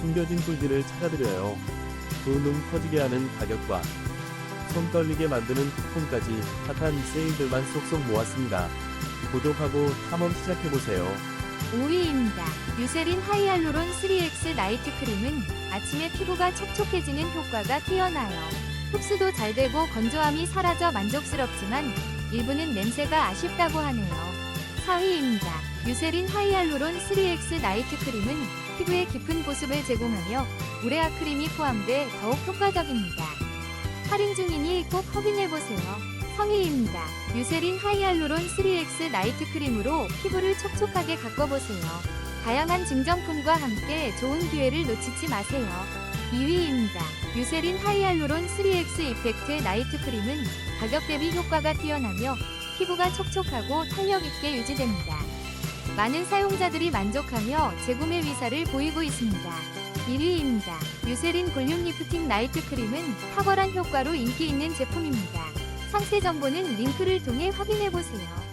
숨겨진 꿀들을 찾아드려요. 두눈 커지게 하는 가격과 손 떨리게 만드는 쿠폰까지 핫한 세일들만 쏙쏙 모았습니다. 구독하고 탐험 시작해보세요. 5위입니다. 유세린 하이알루론 3X 나이트 크림은 아침에 피부가 촉촉해지는 효과가 뛰어나요. 흡수도 잘 되고 건조함이 사라져 만족스럽지만 일부는 냄새가 아쉽다고 하네요. 4위입니다. 유세린 하이알루론 3X 나이트 크림은 피부에 깊은 보습을 제공하며 우레아 크림이 포함돼 더욱 효과적입니다. 할인 중이니 꼭 확인해보세요. 성의입니다. 유세린 하이알루론 3X 나이트 크림으로 피부를 촉촉하게 가꿔보세요. 다양한 증정품과 함께 좋은 기회를 놓치지 마세요. 2위입니다. 유세린 하이알루론 3X 이펙트 나이트 크림은 가격 대비 효과가 뛰어나며 피부가 촉촉하고 탄력 있게 유지됩니다. 많은 사용자들이 만족하며 재구매 위사를 보이고 있습니다. 1위입니다. 유세린 볼륨 리프팅 나이트 크림은 탁월한 효과로 인기 있는 제품입니다. 상세 정보는 링크를 통해 확인해 보세요.